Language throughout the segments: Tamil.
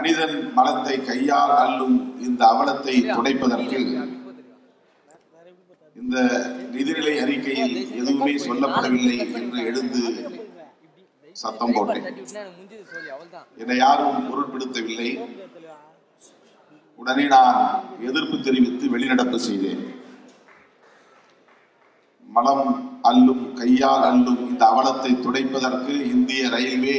மனிதன் மலத்தை கையால் அள்ளும் இந்த அவலத்தை துடைப்பதற்கு இந்த நிதிநிலை அறிக்கையில் எதுவுமே சொல்லப்படவில்லை என்று எழுந்து சத்தம் போட்டேன். என்னை யாரும் பொருட்படுத்தவில்லை. உடனே நான் எதிர்ப்பு தெரிவித்து வெளிநடப்பு செய்தேன். மலம் அல்லும் கையால் அல்லும் இந்த அவலத்தை துடைப்பதற்கு இந்திய ரயில்வே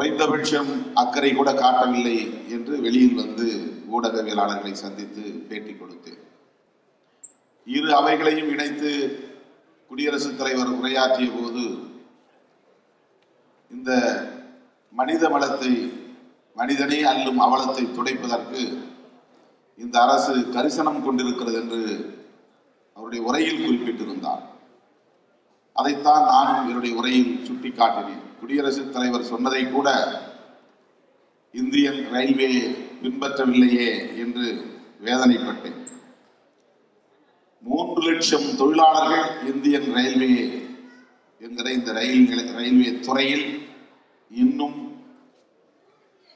குறைந்தபட்சம் அக்கறை கூட காட்டவில்லை என்று வெளியில் வந்து ஊடகவியலாளர்களை சந்தித்து பேட்டி கொடுத்தேன். இரு அவைகளையும் இணைத்து குடியரசுத் தலைவர் உரையாற்றிய போது இந்த மனித மலத்தை மனிதனே அல்லும் அவலத்தை துடைப்பதற்கு இந்த அரசு கரிசனம் கொண்டிருக்கிறது என்று அவருடைய உரையில் குறிப்பிட்டிருந்தார். அதைத்தான் நானும் என்னுடைய உரையில் சுட்டிக்காட்டினேன். குடியரசுத் தலைவர் சொன்னதை கூட இந்தியன் ரயில்வே பின்பற்றவில்லையே என்று வேதனைப்பட்டேன். மூன்று லட்சம் தொழிலாளர்கள் இந்தியன் ரயில்வே என்கிற இந்த ரயில் ரயில்வே துறையில் இன்னும்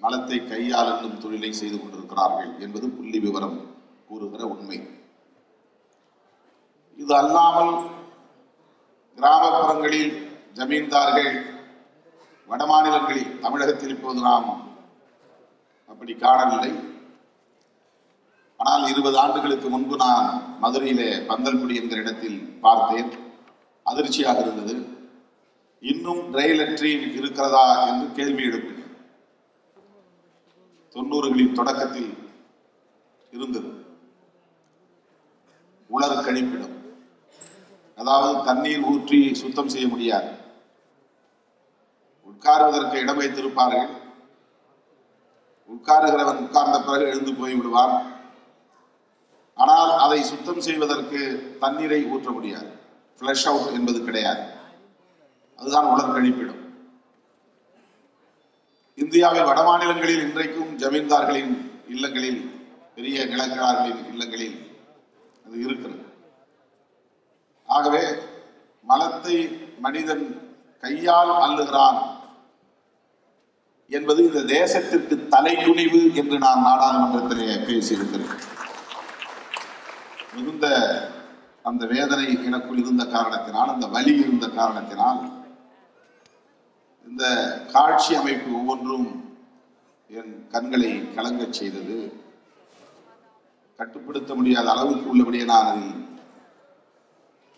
நலத்தை கையாளும் தொழிலை செய்து கொண்டிருக்கிறார்கள் என்பது புள்ளி விவரம் கூறுகிற உண்மை. இது அல்லாமல் கிராமப்புறங்களில் ஜமீன்தார்கள் வடமாநிலங்களில் தமிழகத்தில் இப்போது நாம் அப்படி காணவில்லை. ஆனால் இருபது ஆண்டுகளுக்கு முன்பு நான் மதுரையிலே பந்தல்குடி என்கிற இடத்தில் பார்த்தேன். அதிர்ச்சியாக இருந்தது. இன்னும் ரயில் ட்ரீம் இருக்கிறதா என்று கேள்வி எழுப்பினேன் தொண்ணூறுகளின் தொடக்கத்தில் இருந்தது. உலர் கழிப்பிடம். அதாவது தண்ணீர் ஊற்றி சுத்தம் செய்ய முடியாது. உட்காருவதற்கு இடம் வைத்திருப்பார்கள் உட்காருகிறவன் உட்கார்ந்த பிறகு எழுந்து போய்விடுவான் ஆனால் அதை சுத்தம் செய்வதற்கு தண்ணீரை ஊற்ற முடியாது. ஃப்ளஷ் அவுட் என்பது கிடையாது. அதுதான் உலர் கழிப்பிடம் இந்தியாவின் வடமாநிலங்களில் இன்றைக்கும் ஜமீன்தார்களின் இல்லங்களில் பெரிய நிலக்கிழார்களின் இல்லங்களில் அது இருக்கிறது. ஆகவே மலத்தை மனிதன் கையால் அள்ளுகிறான் என்பது இந்த தேசத்திற்கு தலைக்குனிவு என்று நான் நாடாளுமன்றத்திலே பேசியிருக்கிறேன். மிகுந்த அந்த வேதனை எனக்குள் இருந்த காரணத்தினால் அந்த வலி இருந்த காரணத்தினால் இந்த காட்சி அமைப்பு ஒவ்வொன்றும் என் கண்களை கலங்கச் செய்தது. கட்டுப்படுத்த முடியாத அளவுக்கு உள்ளபடியே நான் அதில்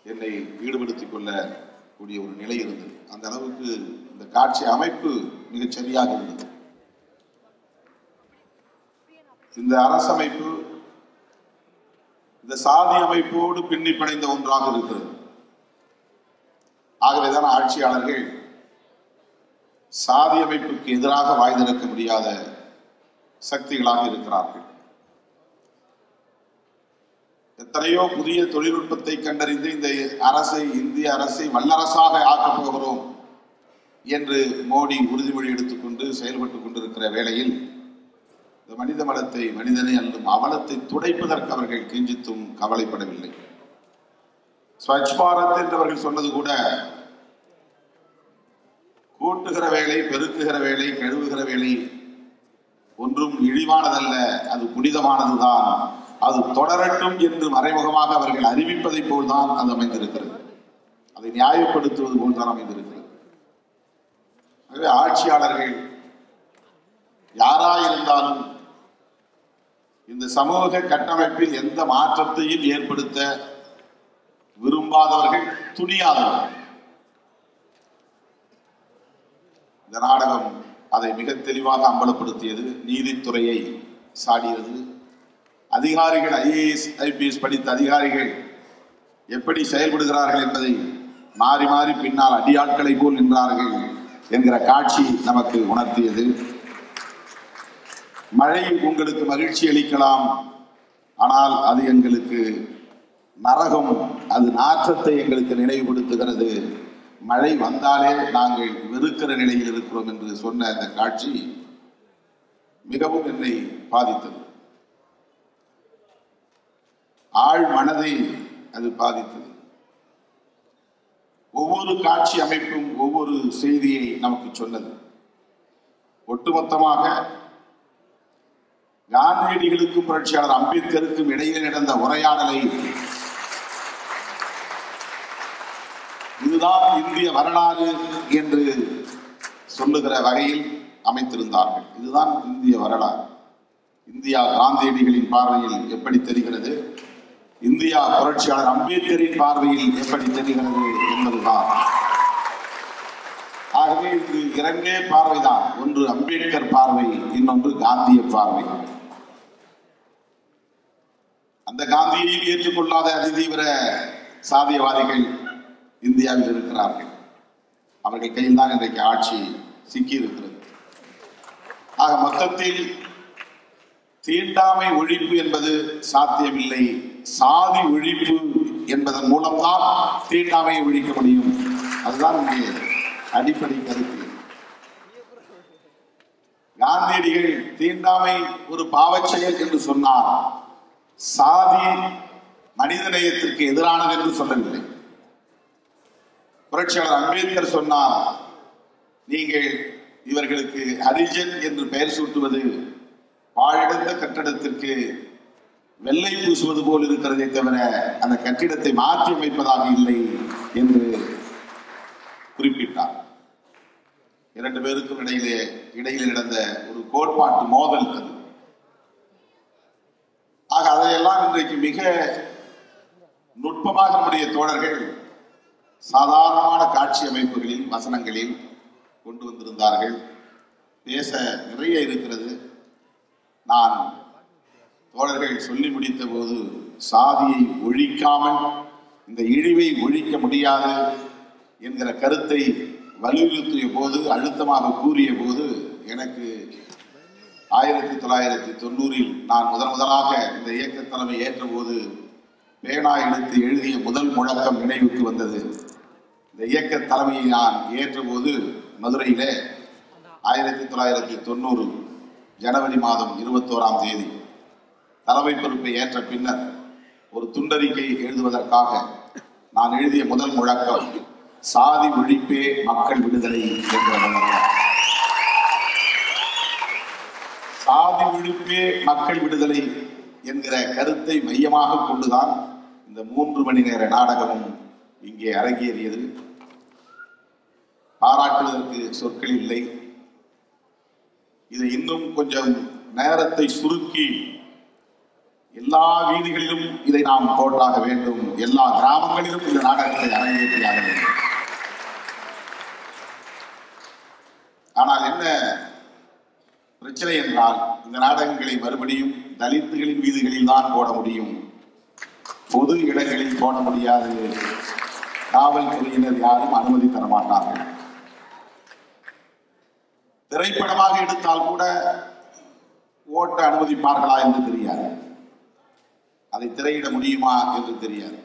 என்னை ஈடுபடுத்திக் கொள்ளக்கூடிய ஒரு நிலை இருந்தது. அந்த அளவுக்கு இந்த காட்சி அமைப்பு மிகச் சரியாக இருந்தது. இந்த அரசமைப்பு இந்த சாதி அமைப்போடு பின்னி பிணைந்த ஒன்றாக இருக்கிறது. ஆகவேதான் ஆட்சியாளர்கள் சாதி அமைப்புக்கு எதிராக வாய் திறக்க முடியாத சக்திகளாக இருக்கிறார்கள். எத்தனையோ புதிய தொழில்நுட்பத்தை கண்டறிந்து இந்த அரசை இந்திய அரசை வல்லரசாக ஆக்கப் போகிறோம். என்று மோடி உறுதிமொழி எடுத்துக்கொண்டு செயல்பட்டு கொண்டிருக்கிற வேளையில் இந்த மனித மலத்தை மனிதனை அல்லும் அவலத்தை துடைப்பதற்கு அவர்கள் கிஞ்சித்தும் கவலைப்படவில்லை. ஸ்வச் பாரத் என்று அவர்கள் சொன்னது கூட கூட்டுகிற வேலை பெருக்குகிற வேலை கழுவுகிற வேலை ஒன்றும் இழிவானதல்ல அது புனிதமானதுதான். அது தொடரட்டும் என்று மறைமுகமாக அவர்கள் அறிவிப்பதை போல்தான் அது அமைந்திருக்கிறது. அதை நியாயப்படுத்துவது போல்தான் அமைந்திருக்கிறது. எனவே ஆட்சியாளர்கள் யாராயிருந்தாலும் இந்த சமூக கட்டமைப்பில் எந்த மாற்றத்தையும் ஏற்படுத்த விரும்பாதவர்கள் துணியாதவர்கள். இந்த நாடகம் அதை மிக தெளிவாக அம்பலப்படுத்தியது நீதித்துறையை சாடியது. அதிகாரிகள் ஐஏஎஸ் ஐபிஎஸ் படித்த அதிகாரிகள் எப்படி செயல்படுகிறார்கள் என்பதை மாறி மாறி பின்னால் அடியாட்களை போல் நின்றார்கள். என்கிற காட்சி நமக்கு உணர்த்தியது. மழை உங்களுக்கு மகிழ்ச்சி அளிக்கலாம். ஆனால் அது எங்களுக்கு நரகம் அது நாற்றத்தை எங்களுக்கு நினைவுபடுத்துகிறது. மழை வந்தாலே நாங்கள் வெறுக்கிற நிலையில் இருக்கிறோம் என்று சொன்ன அந்த காட்சி மிகவும் என்னை பாதித்தது. ஆழ் மனதை அது பாதித்தது. ஒவ்வொரு காட்சி அமைப்பும் ஒவ்வொரு செய்தியை நமக்கு சொன்னது. ஒட்டுமொத்தமாக காந்தியடிகளுக்கும் புரட்சியாளர் அம்பேத்கருக்கும் இடையே நடந்த உரையாடலை இதுதான் இந்திய வரலாறு என்று சொல்லுகிற வகையில் அமைத்திருந்தார்கள். இதுதான் இந்திய வரலாறு. இந்தியா காந்தியடிகளின் பார்வையில் எப்படி தெரிகிறது? இந்தியா புரட்சியாளர் அம்பேத்கரின் பார்வையில் எப்படி தெரிகிறது என்பதுதான். ஆகவே இது இரண்டே பார்வைதான். ஒன்று அம்பேத்கர் பார்வை இன்னொன்று காந்திய பார்வை. அந்த காந்தியை ஏற்றுக்கொள்ளாத அதிதீவிர சாதியவாதிகள் இந்தியாவில் இருக்கிறார்கள். அவர்கள் கையில் தான் இன்றைக்கு ஆட்சி சிக்கி இருக்கிறது ஆக மொத்தத்தில் தீண்டாமை ஒழிப்பு என்பது சாத்தியமில்லை. சாதி ஒழிப்பு என்பதன் மூலம்தான் தீண்டாமையை ஒழிக்க முடியும். அதுதான் இங்கே அடிப்படை கருத்து. காந்தியடிகள் தீண்டாமை ஒரு பாவச் செயல் என்று சொன்னார். சாதி மனிதநேயத்திற்கு எதிரானது என்று சொல்லவில்லை. புரட்சியாளர் அம்பேத்கர் சொன்னார் நீங்கள் இவர்களுக்கு ஹரிஜன் என்று பெயர் சூட்டுவது பாழடைந்த கட்டடத்திற்கு வெள்ளை பூசுவது போல் இருக்கிறதே தவிர அந்த கட்டிடத்தை மாற்றி அமைப்பதாக இல்லை என்று குறிப்பிட்டார். இரண்டு பேருக்கும் இடையிலே இடையில் நடந்த ஒரு கோட்பாட்டு மோதல் அது. ஆக அதையெல்லாம் இன்றைக்கு மிக நுட்பமாக நம்முடைய தோழர்கள் சாதாரணமான காட்சி அமைப்புகளில் வசனங்களில் கொண்டு வந்திருந்தார்கள். பேச நிறைய இருக்கிறது. நான் தோழர்கள் சொல்லி முடித்த போது சாதியை ஒழிக்காமல் இந்த இழிவை ஒழிக்க முடியாது என்கிற கருத்தை வலியுறுத்திய போது அழுத்தமாக கூறிய போது எனக்கு ஆயிரத்தி தொள்ளாயிரத்தி தொண்ணூறில் நான் முதன் முதலாக இந்த இயக்க தலைமை ஏற்றபோது பேனா எடுத்து எழுதிய முதல் முழக்கம் நினைவுக்கு வந்தது. இந்த இயக்க தலைமையை நான் ஏற்றபோது மதுரையிலே ஆயிரத்தி தொள்ளாயிரத்தி தொண்ணூறு ஜனவரி மாதம் இருபத்தோராம் தேதி தலைமை பொறுப்பை ஏற்ற பின்னர் ஒரு துண்டறிக்கை எழுதுவதற்காக நான் எழுதிய முதல் முழக்கம் சாதி ஒழிப்பே மக்கள் விடுதலை என்ற சாதி ஒழிப்பே மக்கள் விடுதலை என்கிற கருத்தை மையமாக கொண்டுதான் இந்த மூன்று மணி நேர நாடகமும் இங்கே அரங்கேறியது. பாராட்டுவதற்கு சொற்கள் இல்லை. இதை இன்னும் கொஞ்சம் நேரத்தை சுருக்கி எல்லா வீதிகளிலும் இதை நாம் போட்டாக வேண்டும். எல்லா கிராமங்களிலும் இந்த நாடகத்தை அரங்கேற்றியாக வேண்டும். ஆனால் என்ன பிரச்சனை என்றால் இந்த நாடகங்களை மறுபடியும் தலித்துகளின் வீதிகளில் தான் போட முடியும். பொது இடங்களில் போட முடியாது. காவல்துறையினர் யாரும் அனுமதி தர மாட்டார்கள். திரைப்படமாக எடுத்தால் கூட ஓட்ட அனுமதிப்பார்களா என்று தெரியாது. அதை திரையிட முடியுமா என்று தெரியாது.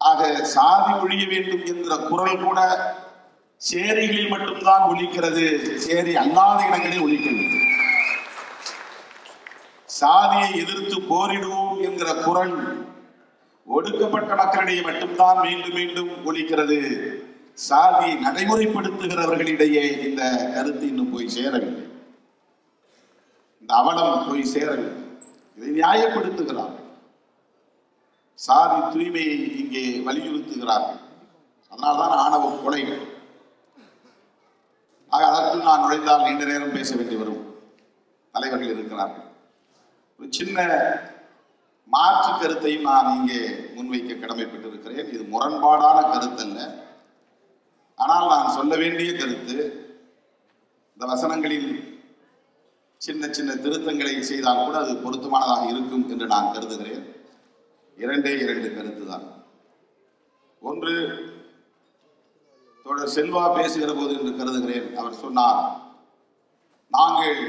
ஆக சாதி ஒழிய வேண்டும் என்கிற குரல் கூட சேரிகளில் மட்டும்தான் ஒழிக்கிறது சேரி அல்லாத இடங்களில் ஒழிக்கிறது சாதியை எதிர்த்து போரிடுவோம் என்கிற குரல் ஒடுக்கப்பட்ட மக்களிடையே மட்டும்தான் மீண்டும் மீண்டும் ஒலிக்கிறது. சாதியை நடைமுறைப்படுத்துகிறவர்களிடையே இந்த கருத்து இன்னும் போய் சேரவில்லை. இந்த அவலம் போய் சேரவில்லை இதை நியாயப்படுத்துகிறார்கள் சாதி தூய்மையை இங்கே வலியுறுத்துகிறார்கள். அதனால்தான் ஆணவ கொலைகள். ஆக அதற்குள் நான் நுழைந்தால் நீண்ட நேரம் பேச வேண்டி வரும். தலைவர்கள் இருக்கிறார்கள். ஒரு சின்ன மாற்று கருத்தையும் நான் இங்கே முன்வைக்க கடமைப்பட்டிருக்கிறேன். இது முரண்பாடான கருத்தல்ல. ஆனால் நான் சொல்ல வேண்டிய கருத்து இந்த வசனங்களில் சின்ன சின்ன திருத்தங்களை செய்தால் கூட அது பொருத்தமானதாக இருக்கும் என்று நான் கருதுகிறேன். இரண்டே இரண்டு கருத்து தான் ஒன்று தொடர் செல்வா பேசுகிற போது என்று கருதுகிறேன். அவர் சொன்னார் நாங்கள்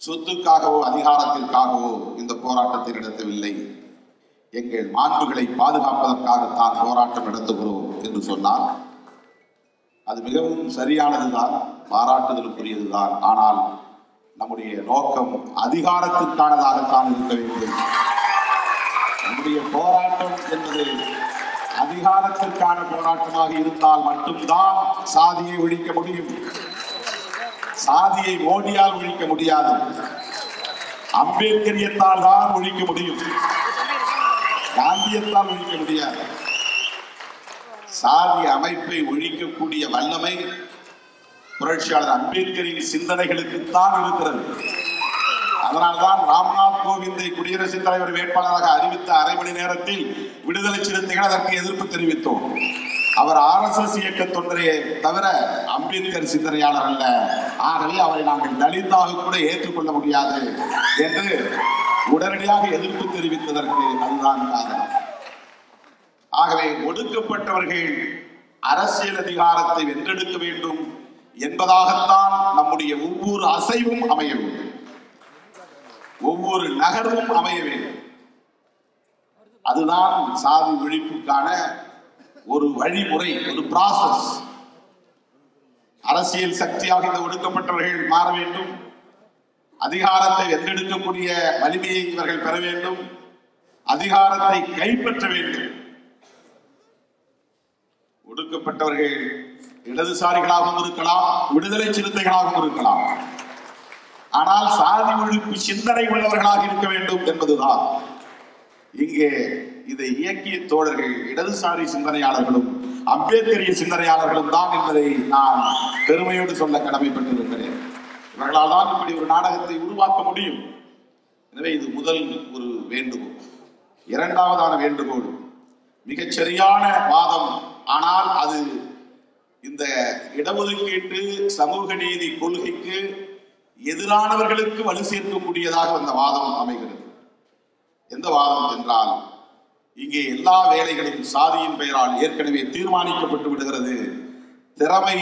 சொத்துக்காகவோ அதிகாரத்திற்காகவோ இந்த போராட்டத்தை நடத்தவில்லை. எங்கள் மாண்புகளை பாதுகாப்பதற்காகத்தான் போராட்டம் நடத்துகிறோம் என்று சொன்னார். அது மிகவும் சரியானதுதான் பாராட்டுதலுக்குரியதுதான். ஆனால் நம்முடைய நோக்கம் அதிகாரத்திற்கானதாகத்தான் இருக்க வேண்டும். நம்முடைய போராட்டம் என்பது அதிகாரத்திற்கான போராட்டமாக இருந்தால் மட்டும்தான் சாதியை ஒழிக்க முடியும். சாதியை மோடியால் ஒழிக்க முடியாது. அம்பேத்கரியத்தால் தான் ஒழிக்க முடியும். காந்தியத்தால் ஒழிக்க முடியாது. சாதி அமைப்பை ஒழிக்கக்கூடிய வல்லமை புரட்சியாளர் அம்பேத்கரின் சிந்தனைகளுக்குத்தான் இருக்கிறது. அதனால்தான் ராம்நாத் கோவிந்தை குடியரசுத் தலைவர் வேட்பாளராக அறிவித்த அரை மணி நேரத்தில் விடுதலை சிறுத்தைகள் அதற்கு எதிர்ப்பு தெரிவித்தோம். அவர் ஆர் எஸ் எஸ் இயக்க தொண்டரையே தவிர அம்பேத்கர் சிந்தனையாளர் அல்ல. ஆகவே அவரை நாங்கள் தலித்தாக கூட ஏற்றுக்கொள்ள முடியாது என்று உடனடியாக எதிர்ப்பு தெரிவித்ததற்கு அதுதான் காரணம். ஆகவே ஒடுக்கப்பட்டவர்கள் அரசியல் அதிகாரத்தை வென்றெடுக்க வேண்டும். என்பதாகத்தான் நம்முடைய ஒவ்வொரு அசைவும் அமைய வேண்டும். ஒவ்வொரு நகர்வும் அமைய வேண்டும். அதுதான் சாதி ஒழிப்புக்கான ஒரு வழிமுறை ஒரு ப்ராசஸ் அரசியல் சக்தியாக இந்த ஒடுக்கப்பட்டவர்கள் மாற வேண்டும். அதிகாரத்தை வென்றெடுக்கக்கூடிய வலிமையை இவர்கள் பெற வேண்டும். அதிகாரத்தை கைப்பற்ற வேண்டும். ஒடுக்கப்பட்டவர்கள் இடதுசாரிகளாகவும் இருக்கலாம் விடுதலை சிறுத்தைகளாகவும் இருக்கலாம். ஆனால் சாதி ஒழிப்பு சிந்தனை உள்ளவர்களாக இருக்க வேண்டும் என்பதுதான். இங்கே இதை இயக்கிய தோழர்கள் இடதுசாரி சிந்தனையாளர்களும் அம்பேத்கரிய சிந்தனையாளர்களும் தான் என்பதை நான் பெருமையோடு சொல்ல கடமைப்பட்டிருக்கிறேன். இவர்களால் தான் இப்படி ஒரு நாடகத்தை உருவாக்க முடியும். எனவே இது முதல் ஒரு வேண்டுகோள். இரண்டாவதான வேண்டுகோள் மிகச் சரியான வாதம். ஆனால் அது இந்த இடஒதுக்கீட்டு சமூக நீதி கொள்கைக்கு எதிரானவர்களுக்கு வலு சேர்க்கக்கூடியதாக அந்த வாதம் அமைகிறது. எந்த வாதம் என்றால் இங்கே எல்லா வேலைகளும் சாதியின் பெயரால் ஏற்கனவே தீர்மானிக்கப்பட்டு விடுகிறது. திறமை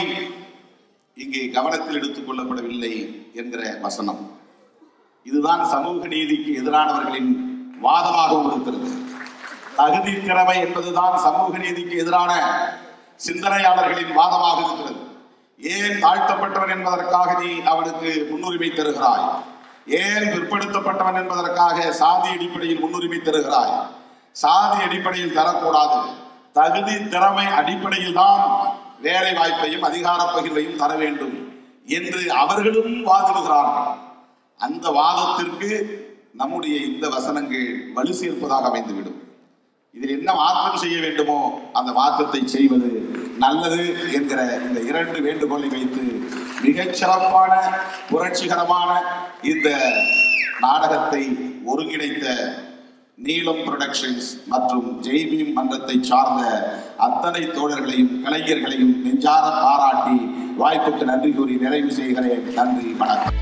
இங்கே கவனத்தில் எடுத்துக் கொள்ளப்படவில்லை என்கிற வசனம். இதுதான் சமூக நீதிக்கு எதிரானவர்களின் வாதமாகவும் இருக்கிறது தகுதி திறமை என்பதுதான் சமூக நீதிக்கு எதிரான சிந்தனையாளர்களின் வாதமாக இருக்கிறது. ஏன் தாழ்த்தப்பட்டவன் என்பதற்காக நீ அவனுக்கு முன்னுரிமை தருகிறாய்? ஏன் பிற்படுத்தப்பட்டவன் என்பதற்காக சாதி அடிப்படையில் முன்னுரிமை தருகிறாய்? சாதி அடிப்படையில் தரக்கூடாது. தகுதி திறமை அடிப்படையில் தான் வேலை வாய்ப்பையும் அதிகார பகிர்வையும் தர வேண்டும் என்று அவர்களும் வாதிடுகிறார்கள். அந்த வாதத்திற்கு நம்முடைய இந்த வசனங்கள் வலு சேர்ப்பதாக அமைந்துவிடும். இதில் என்ன மாற்றம் செய்ய வேண்டுமோ அந்த மாற்றத்தை செய்வது நல்லது என்கிற இந்த இரண்டு வேண்டுகோளை வைத்து மிகச் சிறப்பான புரட்சிகரமான இந்த நாடகத்தை ஒருங்கிணைத்த நீலம் புரொடக்ஷன்ஸ் மற்றும் ஜெய்பீம் மன்றத்தை சார்ந்த அத்தனை தோழர்களையும் கலைஞர்களையும் நெஞ்சார பாராட்டி வாய்ப்புக்கு நன்றி கூறி நிறைவு செய்கிறேன். நன்றி வணக்கம்.